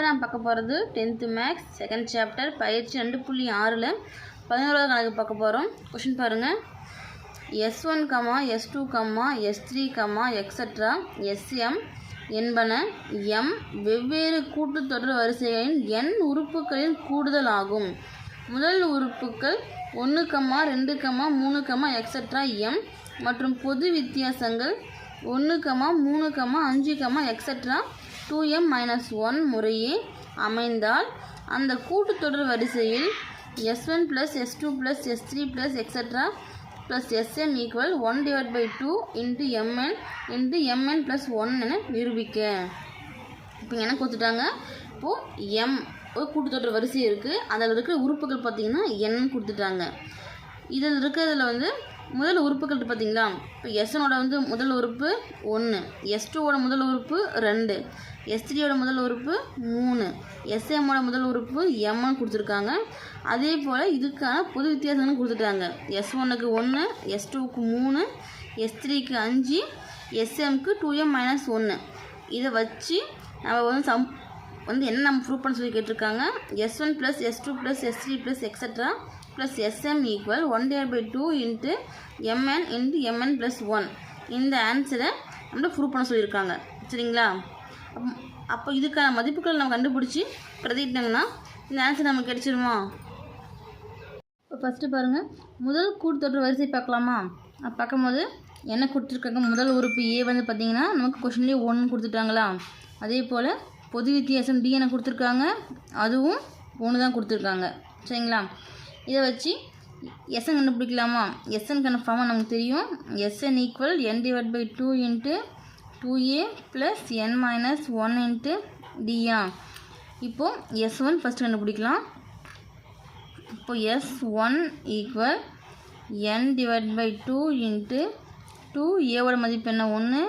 இப்போ நான் பார்க்க போகிறது டென்த்து மேக்ஸ் செகண்ட் சாப்டர் பயிற்சி ரெண்டு புள்ளி ஆறில் பதினோராவது கணக்கு பார்க்க போகிறோம் கொஷின் பாருங்கள் S one comma S two comma S three comma extra SM என்பன எம் வெவ்வேறு கூட்டுத்தொடர் வரிசைகளின் எண் உறுப்புகளின் கூடுதல் ஆகும். முதல் உறுப்புகள் ஒன்று கமா ரெண்டு கமா மூணு கமா எக்ஸட்ரா எம் மற்றும் பொது வித்தியாசங்கள் ஒன்று கமா மூணு கமா அஞ்சு comma extra two M minus one முறையே அமைந்தால் அந்த கூட்டுத்தொடர் வரிசையில் S one plus S two plus S three plus extra plus SM equal one divide by two into MN into MN plus one என நிரூபிக்க. இப்போ என்ன கொடுத்துட்டாங்க? இப்போது எம் ஒரு கூட்டுத்தொடர் வரிசை இருக்குது அதில் இருக்கிற உறுப்புகள் பார்த்திங்கன்னா என் கொடுத்துட்டாங்க. இதில் இருக்கிறதுல வந்து முதல் உறுப்புகள் பார்த்திங்களா பார்த்தீங்களா? இப்போ எஸ்எனோட வந்து முதல் உறுப்பு ஒன்று எஸ் டூவோட முதல் உறுப்பு ரெண்டு. எஸ் த்ரீயோட முதல் உறுப்பு மூணு. எஸ்எம்மோட முதல் உறுப்பு எம்னு கொடுத்துருக்காங்க. அதே போல் இதுக்கான பொது வித்தியாசம்னு கொடுத்துட்டாங்க. எஸ் ஒன்னுக்கு ஒன்று எஸ் டூக்கு மூணு எஸ் த்ரீக்கு அஞ்சு எஸ்எம்க்கு டூ எம் மைனஸ் ஒன்று இதை வச்சு நம்ம வந்து சம் வந்து என்ன நம்ம ப்ரூவ் பண்ண சொல்லி கேட்டிருக்காங்க? S one plus S two plus S three plus extra plus SM equal one divide by two into MN into MN plus one இந்த ஆன்சரை நம்ம ப்ரூவ் பண்ண சொல்லியிருக்காங்க. சரிங்களா? அப்போ இதுக்கான மதிப்புகள் நம்ம கண்டுபிடிச்சி பிரதிட்டாங்கன்னா இந்த ஆன்சர் நமக்கு கிடச்சிருமா? இப்போ ஃபஸ்ட்டு பாருங்கள் முதல் கூட்டுத்தொடர் வரிசை பார்க்கலாமா? பார்க்கும்போது என்ன கொடுத்துருக்காங்க? முதல் உறுப்பு ஏ வந்து பார்த்தீங்கன்னா நமக்கு கொஷின்லேயே ஒன்று கொடுத்துட்டாங்களா? அதே போல் பொது வித்தியாசம் டி என்ன கொடுத்துருக்காங்க? அதுவும் ஒன்று தான் கொடுத்துருக்காங்க. சரிங்களா? இதை வச்சு எஸ்என் கண்டுபிடிக்கலாமா? எஸ்என் கன்ஃபார்மாக நமக்கு தெரியும். SN equal N divide by two into two A plus N minus one into டியா இப்போது எஸ் ஒன் ஃபஸ்ட்டு கண்டுபிடிக்கலாம். இப்போ S one equal N divide by two into two ஏவோட மதிப்பு என்ன? ஒன்று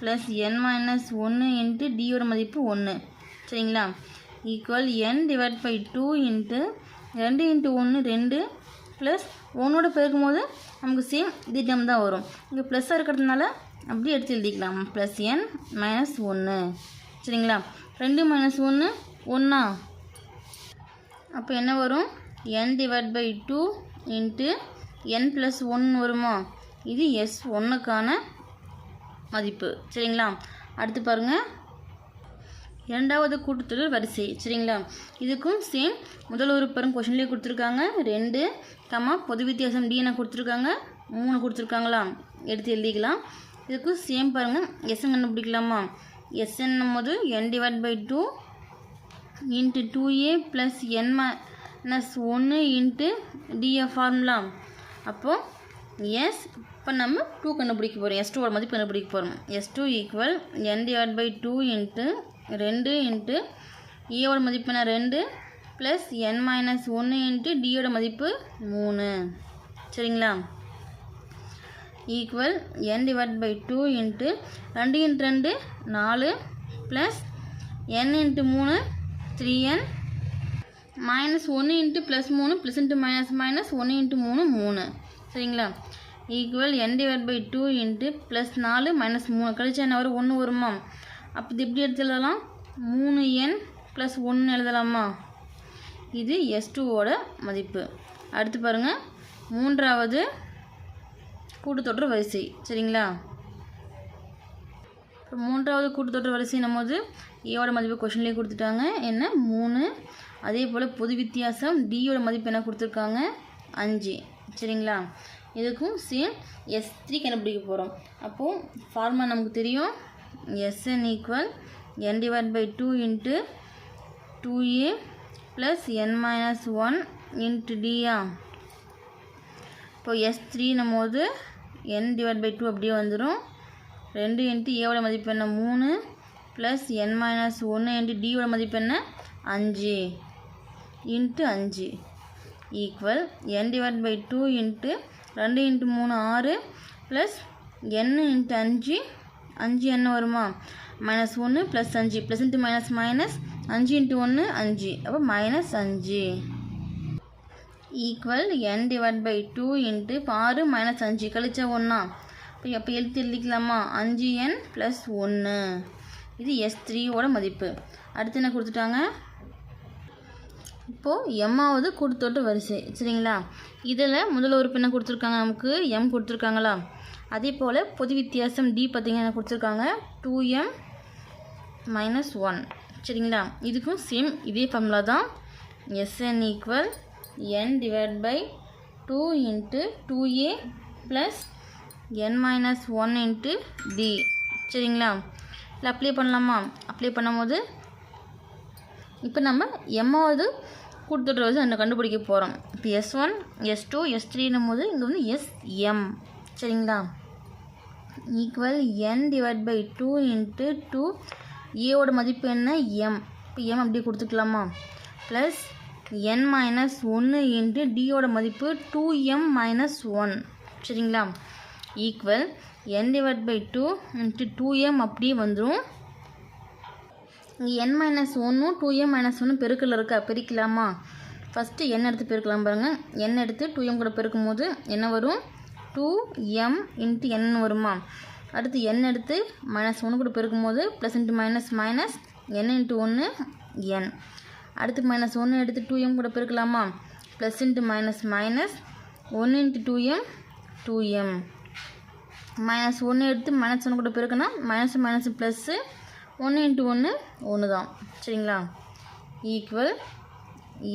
ப்ளஸ் என் மைனஸ் ஒன்று இன்ட்டு டியோட மதிப்பு ஒன்று சரிங்களா? Equal N divide by two into ரெண்டு இன்ட்டு ஒன்று ரெண்டு ப்ளஸ் ஒன்னோட பெருக்கும் போது நமக்கு சேம் இதே டைம் தான் வரும். இங்கே ப்ளஸ்ஸாக இருக்கிறதுனால அப்படியே எடுத்து எழுதிக்கலாம். ப்ளஸ் என் மைனஸ் ஒன்று சரிங்களா? ரெண்டு மைனஸ் ஒன்று ஒன்றா அப்போ என்ன வரும்? N divide by two into N plus one வருமா? இது எஸ் ஒன்றுக்கான மதிப்பு. சரிங்களா? அடுத்து பாருங்கள் இரண்டாவது கூட்டுத்தொடர் வரிசை. சரிங்களா? இதுக்கும் சேம் முதல் உறுப்பரும் பெரும் கொஷின்லேயே கொடுத்துருக்காங்க. ரெண்டு கமா பொது வித்தியாசம் டிஎன்எ கொடுத்துருக்காங்க. மூணு கொடுத்துருக்காங்களா எடுத்து எழுதிக்கலாம். இதுக்கும் சேம் பாருங்கள் எஸ்என் கண்டுபிடிக்கலாமா? எஸ்என்னும் போது N divide by two into two A plus N minus ஒன்று இன்ட்டு டிஎஃப் ஃபார்முலா அப்போது எஸ் இப்போ நம்ம டூ கண்டுபிடிக்க போகிறோம் எஸ் டூவோட மதிப்பு கண்டுபிடிக்க போகிறோம் S two equal N divide by two into ரெண்டு இன்ட்டு ஏவோட மதிப்பு என்ன? ரெண்டு ப்ளஸ் என் மைனஸ் ஒன்று இன்ட்டு டியோட மதிப்பு மூணு. சரிங்களா? Equal N divide by two into ரெண்டு இன்ட்டு ரெண்டு நாலு ப்ளஸ் என் இன்ட்டு மூணு த்ரீ என் மைனஸ் ஒன்று இன்ட்டு ப்ளஸ் மூணு ப்ளஸ் இன்ட்டு மைனஸ் மைனஸ் ஒன்று இன்ட்டு மூணு மூணு. சரிங்களா? Equal N divide by two into plus நாலு மைனஸ் மூணு. கழிச்சா என்ன வரும்? ஒன்று வருமா? அப்போ இது எப்படி எழுதலாம்? மூணு என் ப்ளஸ் ஒன்று எழுதலாமா? இது எஸ் டூவோட மதிப்பு. அடுத்து பாருங்கள் மூன்றாவது கூட்டுத்தொற்று வரிசை சரிங்களா? இப்போ மூன்றாவது கூட்டுத்தொற்று வரிசைன்னும் போது ஏவோட மதிப்பு கொஷின்லேயே கொடுத்துட்டாங்க. என்ன? மூணு. அதே போல் பொது வித்தியாசம் டியோட மதிப்பு என்ன கொடுத்துருக்காங்க? அஞ்சு சரிங்களா? இதுக்கும் சேம் எஸ் த்ரீ கண்டுபிடிக்க போகிறோம் அப்போது ஃபார்முலா நமக்கு தெரியும். SN equal N divide by two into two A plus N minus one into டியா இப்போ எஸ் த்ரீன்னும் போது என் டிவைட் பை டூ அப்படியே வந்துடும் ரெண்டு இன்ட்டு ஏவோட மதிப்பு என்ன? மூணு ப்ளஸ் என் மைனஸ் ஒன்று இன்ட்டு டியோட மதிப்பு என்ன? அஞ்சு. இன்ட்டு அஞ்சு. Equal N divide by two into ரெண்டு இன்ட்டு மூணு ஆறு ப்ளஸ் என் இன்ட்டு அஞ்சு. அஞ்சு என்ன வருமா? மைனஸ் ஒன்று ப்ளஸ் அஞ்சு. ப்ளஸ் இன்ட்டு மைனஸ் மைனஸ் அஞ்சு இன்ட்டு ஒன்று அஞ்சு. அப்போ மைனஸ் அஞ்சு. Equal N divide by two into ஆறு மைனஸ் அஞ்சு கழிச்ச ஒன்றா இப்போ அப்போ எழுத்து எழுதிக்கலாமா? அஞ்சு என் ப்ளஸ் ஒன்று இது எஸ் த்ரீயோட மதிப்பு. அடுத்து என்ன கொடுத்துட்டாங்க? இப்போது எம்மாவது கூட்டுத்தொட்டு வரிசை. சரிங்களா? இதில் முதல் உறுப்பு என்ன கொடுத்துருக்காங்க நமக்கு? எம் கொடுத்துருக்காங்களா? அதே போல் பொது வித்தியாசம் டி பார்த்திங்கன்னா கொடுத்துருக்காங்க? டூ எம் மைனஸ் ஒன் சரிங்களா? இதுக்கும் சேம் இதே ஃபார்முலா தான். SN equal N divided by two into two A plus N minus one into சரிங்களா? இல்லை அப்ளை பண்ணலாமா? அப்ளை பண்ணும்போது இப்போ நம்ம எம்மாவது கூட்டுத்தொடர் வச்சு அந்த கண்டுபிடிக்க போகிறோம் இப்போ S one S two S த்ரீனும் போது இங்கே வந்து எஸ் எம் சரிங்களா? Equal N divide by two into two ஏவோட மதிப்பு என்ன? எம் இப்போ எம் அப்படியே கொடுத்துக்கலாமா? ப்ளஸ் என் மைனஸ் ஒன்று இன்ட்டு டியோட மதிப்பு டூ எம் மைனஸ் ஒன் சரிங்களா? Equal N divide by two into two M அப்படியே வந்துடும் இங்கே என் மைனஸ் ஒன்றும் டூ எம் மைனஸ் ஒன்று பெருக்கில் இருக்கா? பெருக்கலாமா? ஃபஸ்ட்டு என் எடுத்து பெருக்கலாம் பாருங்கள் என் எடுத்து டூ எம் கூட பெருக்கும் போது என்ன வரும்? டூ எம் இன்ட்டு என் வருமா? அடுத்து என் எடுத்து மைனஸ் ஒன்று கூட பெருக்கும் போது plus into minus minus N into ஒன்று என் அடுத்து மைனஸ் ஒன்று எடுத்து டூ எம் கூட பெருக்கலாமா? ப்ளஸ் இன்ட்டு மைனஸ் மைனஸ் ஒன்று into two M two M minus ஒன்று எடுத்து மைனஸ் ஒன்று கூட பெருக்கணும் மைனஸ் மைனஸ் ப்ளஸ்ஸு ஒன்று இன்ட்டு ஒன்று ஒன்று தான். சரிங்களா? Equal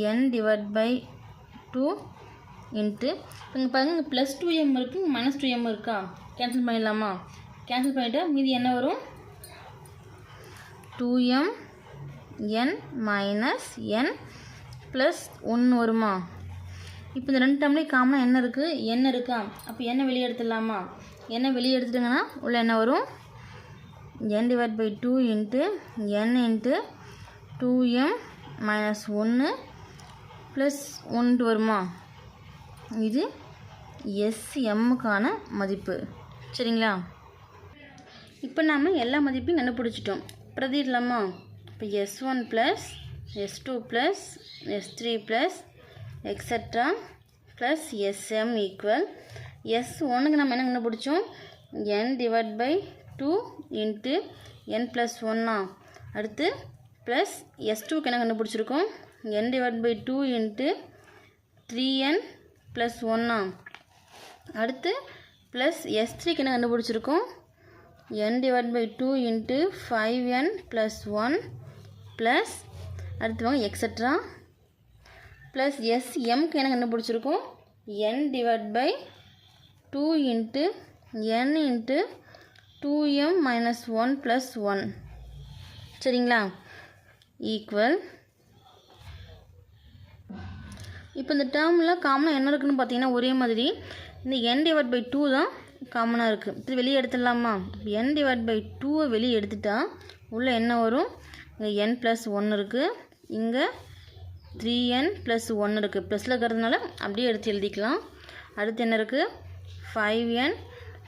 N divide by two into இப்போ இங்கே பாருங்கள் ப்ளஸ் டூ எம் இருக்குது மைனஸ் டூ எம் இருக்கா? கேன்சல் பண்ணிடலாமா? கேன்சல் பண்ணிவிட்டு மீதி என்ன வரும்? Two M N minus N plus ஒன்று வருமா? இப்போ இந்த ரெண்டு டேர்ம்லேயும் காமனாக என்ன இருக்குது என்ன இருக்கா? அப்போ என்ன வெளியே எடுத்துடலாமா? என்ன வெளியே எடுத்துட்டிங்கன்னா உள்ள என்ன வரும்? N divide by two into N into two M minus ஒன்று ப்ளஸ் ஒன்று வருமா? இது எஸ்எம்முக்கான மதிப்பு. சரிங்களா? இப்போ நாம் எல்லா மதிப்பையும் கண்டுபிடிச்சிட்டோம். பிரதிடலாமா இப்போ S one plus S two plus S three plus extra plus SM equal S ஒன்றுக்கு நம்ம என்ன கண்டுபிடிச்சோம்? N divide by two into N plus ஒன்னா அடுத்து ப்ளஸ் எஸ் டூக்கு என்ன கண்டுபிடிச்சிருக்கோம்? N divide by two into three N plus ஒன்னா அடுத்து ப்ளஸ் எஸ் த்ரீக்கு என்ன கண்டுபிடிச்சிருக்கோம்? N divide by two into five N plus one plus அடுத்து வாங்க எக்ஸட்ரா ப்ளஸ் எஸ் எம்க்கு என்ன கண்டுபிடிச்சிருக்கோம் N divide by two into N into two M minus one plus one சரிங்களா? ஈக்குவல் இப்போ இந்த டேர்மில் காமனாக என்ன இருக்குன்னு பார்த்தீங்கன்னா ஒரே மாதிரி. இந்த என் டிவைட் பை டூ தான் காமனாக இருக்குது இது வெளியே எடுத்துடலாமா? என் டிவைட் பை டூவை வெளியே எடுத்துட்டா உள்ளே என்ன வரும்? இங்கே என் ப்ளஸ் ஒன்று இருக்குது இங்கே த்ரீ என் ப்ளஸ் ஒன்று இருக்குது ப்ளஸில் இருக்கிறதுனால அப்படியே எடுத்து எழுதிக்கலாம். அடுத்து என்ன இருக்குது ஃபைவ் என்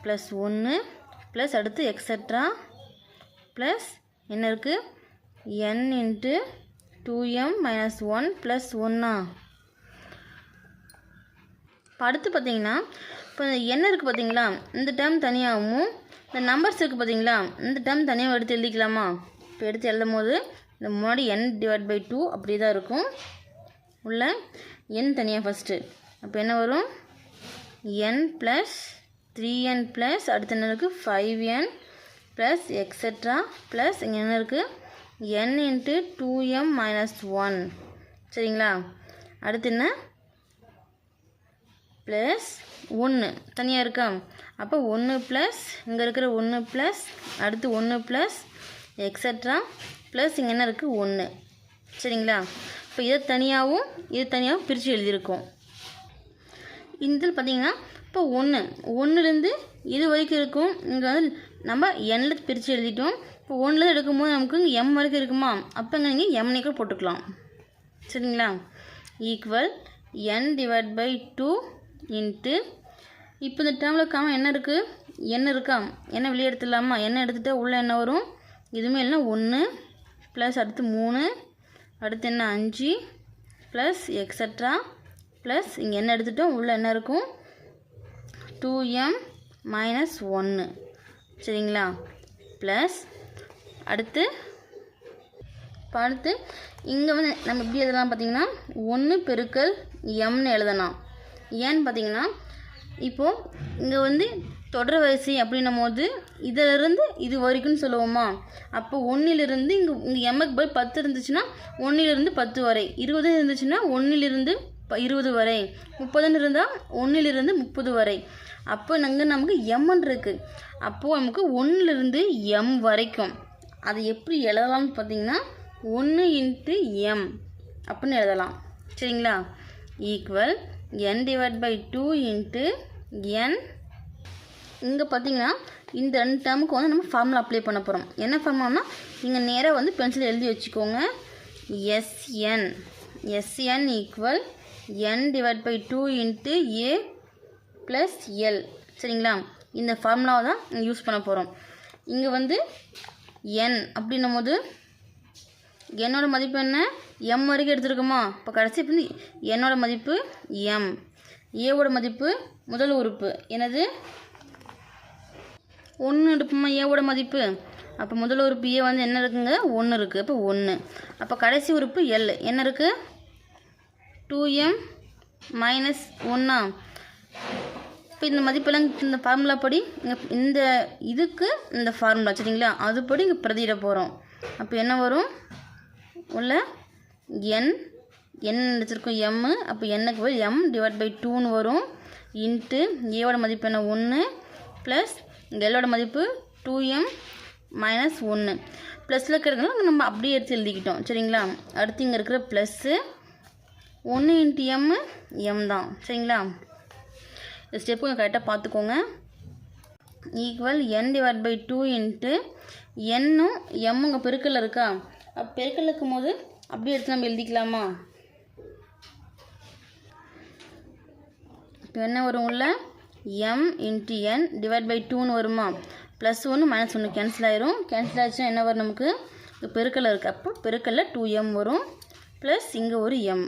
ப்ளஸ் ஒன்று ப்ளஸ் அடுத்து எக்ஸட்ரா ப்ளஸ் என்ன இருக்குது N into two M minus one plus ஒன்றா இப்போ அடுத்து பார்த்தீங்கன்னா இப்போ என்ன இருக்குது பார்த்தீங்களா இந்த டேர்ம் தனியாகவும் இந்த நம்பர்ஸ் இருக்குது பார்த்தீங்களா இந்த டேர்ம் தனியாக எடுத்து எழுதிக்கலாமா? இப்போ எடுத்து எழுதும் போது இந்த முன்னாடி என் டிவைட் பை டூ அப்படி தான் இருக்கும். உள்ள என் தனியாக ஃபஸ்ட்டு அப்போ என்ன வரும்? N plus three N plus அடுத்து என்ன இருக்குது five N plus extra plus இங்கே என்ன இருக்குது N into two M minus one சரிங்களா? அடுத்து என்ன? ப்ளஸ் ஒன்று தனியாக இருக்கா? அப்போ ஒன்று ப்ளஸ் இங்கே இருக்கிற ஒன்று ப்ளஸ் அடுத்து ஒன்று ப்ளஸ் எக்ஸட்ரா ப்ளஸ் இங்கே என்ன இருக்குது ஒன்று சரிங்களா? இப்போ இதை தனியாகவும் இது தனியாகவும் பிரித்து எழுதியிருக்கோம். இதில் பார்த்தீங்கன்னா இப்போ ஒன்று ஒன்றுலேருந்து இது வரைக்கும் இருக்கும். இங்கே வந்து நம்ம எண்ணில் பிரித்து எழுதிட்டோம். இப்போ ஒன்றுலேருந்து எடுக்கும்போது நமக்கு இங்கே எம் வரைக்கும் இருக்குமா? அப்போ இங்கே நீங்கள் எம் கூட போட்டுக்கலாம். சரிங்களா? Equal N divide by two into இப்போ இந்த டேர்மில் காம என்ன இருக்குது என்ன இருக்கா? என்ன வெளியே எடுத்துடலாமா? என்ன எடுத்துகிட்டா உள்ளே என்ன வரும்? இதுவுமே இல்லைனா ஒன்று ப்ளஸ் அடுத்து மூணு அடுத்து என்ன அஞ்சு ப்ளஸ் எக்ஸட்ரா ப்ளஸ் இங்கே என்ன எடுத்துட்டோம்? உள்ளே என்ன இருக்கும்? டூ எம் மைனஸ் ஒன்று சரிங்களா? ப்ளஸ் அடுத்து அடுத்து இங்கே வந்து நம்ம எப்படி எழுதலாம் பார்த்தீங்கன்னா ஒன்று பெருக்கல் எம்னு எழுதலாம். ஏன்னு பார்த்தீங்கன்னா இப்போது இங்கே வந்து தொடர் வரிசை அப்படின்னும் போது இதிலிருந்து இது வரைக்கும்னு சொல்லுவோமா? அப்போ ஒன்றிலிருந்து இங்கே இங்கே எம்எக்கு போய் பத்து இருந்துச்சுன்னா ஒன்றிலிருந்து பத்து வரை. இருபது இருந்துச்சுன்னா ஒன்றிலிருந்து ப இருபது வரை. முப்பதுன்னு இருந்தால் ஒன்றிலிருந்து முப்பது வரை. அப்போ நாங்கள் நமக்கு எம்ன்னு இருக்குது அப்போது நமக்கு ஒன்றிலிருந்து எம் வரைக்கும். அதை எப்படி எழுதலாம்னு பார்த்தீங்கன்னா ஒன்று இன்ட்டு எம் அப்படின்னு எழுதலாம். சரிங்களா? Equal N divide by two into N இங்கே பார்த்தீங்கன்னா இந்த ரெண்டு டேர்முக்கு வந்து நம்ம ஃபார்முலா அப்ளை பண்ண போகிறோம் என்ன ஃபார்முலானா நீங்கள் நேராக வந்து பென்சில் எழுதி வச்சுக்கோங்க. SN SN equal N divide by two into A plus L சரிங்களா? இந்த ஃபார்முலாவை தான் யூஸ் பண்ண போகிறோம் இங்கே வந்து என் அப்படின்னும் போது என்னோட மதிப்பு என்ன? எம் வரைக்கும் எடுத்துருக்கோமா? இப்போ கடைசி இப்போ வந்து என்னோட மதிப்பு எம் ஏவோட மதிப்பு முதல் உறுப்பு. எனது ஒன்று எடுப்போமா? ஏவோட மதிப்பு. அப்போ முதல் உறுப்பு ஏ வந்து என்ன இருக்குங்க? ஒன்று இருக்குது அப்போ ஒன்று அப்போ கடைசி உறுப்பு எல் என்ன இருக்குது டூ எம் மைனஸ் ஒன்றா இப்போ இந்த மதிப்பெல்லாம் இந்த ஃபார்முலா படி இங்கே இந்த இதுக்கு இந்த ஃபார்முலா சரிங்களா அதுபடி இங்கே பிரதியிட போகிறோம் அப்போ என்ன வரும்? உள்ள என் என் எடுத்திருக்கோம் எம்மு அப்போ என்னக்கு போய் எம் டிவைட் பை டூன்னு வரும். இன்ட்டு ஏவோட மதிப்பு என்ன? ஒன்று ப்ளஸ் எல்லோட மதிப்பு டூ எம் மைனஸ் ஒன்று ப்ளஸில் இருக்கிறதுனால நம்ம அப்படியே எடுத்து எழுதிக்கிட்டோம். சரிங்களா? அடுத்து இங்கே இருக்கிற ப்ளஸ்ஸு ஒன்று இன்ட்டு எம்மு எம் தான். சரிங்களா? இந்த ஸ்டெப்பு கொஞ்சம் கரெக்டாக பார்த்துக்கோங்க. Equal n divide by two into என்னும் எம்முங்க பெருக்கில் இருக்கா? பெருக்கல் இருக்கும் போது அப்படியே எடுத்து நம்ம எழுதிக்கலாமா? இப்போ என்ன வரும் உள்ள? M into n divide by டூன்னு வருமா? ப்ளஸ் ஒன்று மைனஸ் ஒன்று கேன்சல் ஆயிரும். கேன்சல் ஆச்சுன்னா என்ன வரும் நமக்கு? பெருக்கல் இருக்குது அப்போ பெருக்கல்ல டூ எம் வரும். ப்ளஸ் இங்கே ஒரு எம்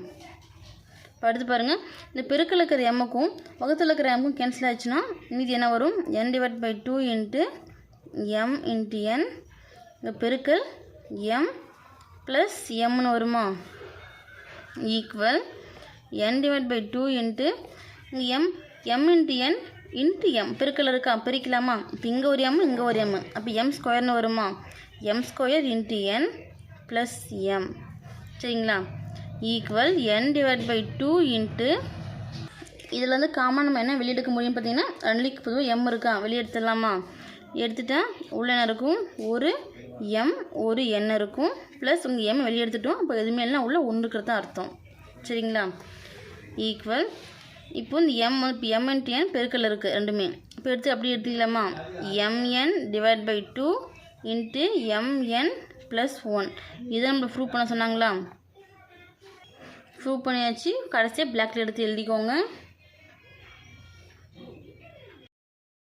இப்போ அடுத்து பாருங்கள் இந்த பெருக்கல் இருக்கிற எம்முக்கும் பக்கத்தில் இருக்கிற எம்முக்கும் கேன்சல் ஆச்சுன்னா மீதி என்ன வரும்? N divide by two into m into n இந்த பெருக்கல் எம் ப்ளஸ் எம்னு வருமா? Equal n divide by two into இங்கே m m into n into m பெருக்கல் இருக்கா? பிரிக்கலாமா? இப்போ இங்கே ஒரு எம் இங்கே ஒரு எம் அப்போ எம் ஸ்கொயர்னு வருமா? M square into n plus m சரிங்களா? Equal n divide by two into இதில் வந்து காமன் நம்ம என்ன வெளியெடுக்க முடியும் பார்த்தீங்கன்னா ரெண்டுக்கு பொதுவாக எம் இருக்கா? வெளியே எடுத்துடலாமா? எடுத்துட்டா உள்ள என்ன இருக்கும்? ஒரு எம் ஒரு என் இருக்கும். ப்ளஸ் உங்கள் எம் வெளியே எடுத்துட்டோம். அப்போ எதுவுமே இல்லை உள்ள ஒன்றுக்கிறது தான் அர்த்தம். சரிங்களா? ஈக்குவல் இப்போ இந்த எம் இப்போ எம் அண்ட் என் பெருக்கல் இருக்குது ரெண்டுமே. இப்போ எடுத்து அப்படி எடுத்துக்கலாமா? M n divide by two into m n plus one இதை நம்ம ப்ரூவ் பண்ண சொன்னாங்களா? ப்ரூவ் பண்ணியாச்சு. கடைசியாக பிளாக்ல எடுத்து எழுதிக்கோங்க.